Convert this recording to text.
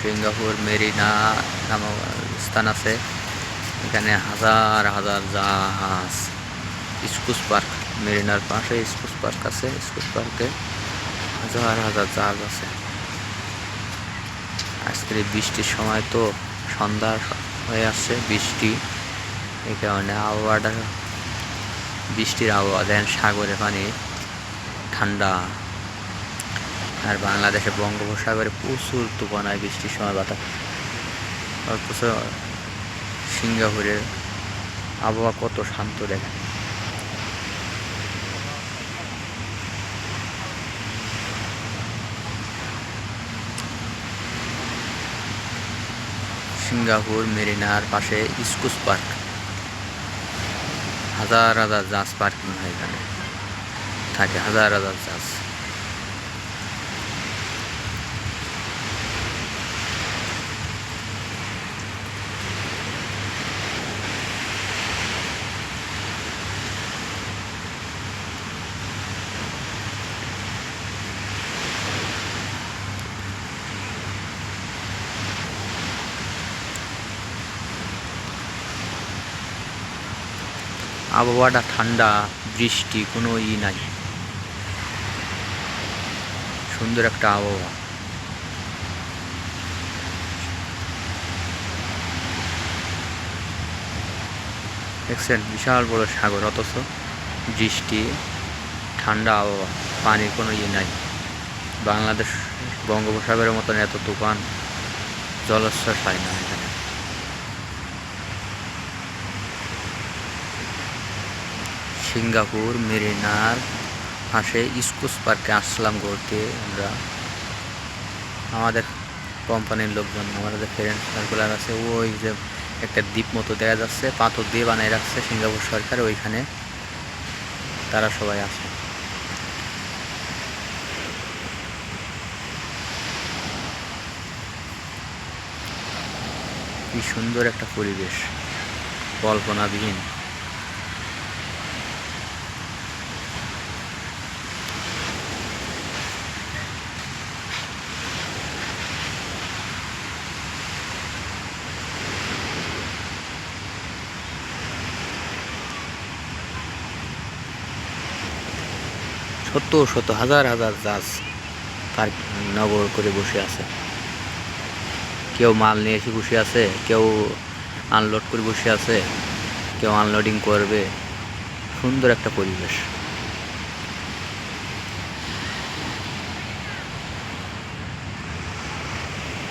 Singapore, Marina নাম স্থান আছে। এখানে হাজার হাজার জাহাজ। স্কুস পার্ক, মেরিনার পাশে স্কুস পার্ক আছে স্কুস পার্কে হাজার হাজার জাহাজ আছে। আজকের বৃষ্টির সময় তো সন্ধ্যা হয়ে আসছে, বৃষ্টি। এই কারণে আবহাওয়াটা, বৃষ্টির আবহাওয়া, দেন সাগরে পানি, ঠান্ডা। আর বাংলাদেশে বঙ্গোপসাগরে প্রচুর তুফান হয় বৃষ্টির সময় বাতাস। অথচ সিঙ্গাপুরের আবহাওয়া কত শান্ত দেখেন। সিঙ্গাপুর, মেরিনার পাশে স্কুস পার্ক। হাজার হাজার জাহাজ পার্কিং হয় এখানে। থাকে হাজার হাজার জাহাজ আবহাওয়াটা ঠান্ডা, বৃষ্টি, কোনো ই নাই। সুন্দর একটা আবহাওয়া। দেখছেন, বিশাল বড় সাগর, অথচ বৃষ্টি, ঠান্ডা আবহাওয়া পানির কোনো ইয়ে নাই। বাংলাদেশ বঙ্গোপসাগরের মতন এত তুফান, জলোচ্ছ্বাস পায় না এখানে সিঙ্গাপুর, মেরিনার পাশে স্কুস পার্কে আসলাম ঘুরতে আমরা। আমাদের কোম্পানির লোকজন, আমাদের ফ্রেন্ড সার্কুলার আছে, ওই যে একটা দ্বীপ মতো দেখা যাচ্ছে, পাথর দিয়ে বানিয়ে রাখছে সিঙ্গাপুর সরকার, ওইখানে তারা সবাই আছে। কি সুন্দর একটা পরিবেশ, কল্পনাবিহীন। শত শত হাজার হাজার জাহাজ তার নগর করে বসে আছে। কেউ মাল নিয়ে এসে বসে আছে, কেউ আনলোড করে বসে আছে, কেউ আনলোডিং করবে। সুন্দর একটা পরিবেশ।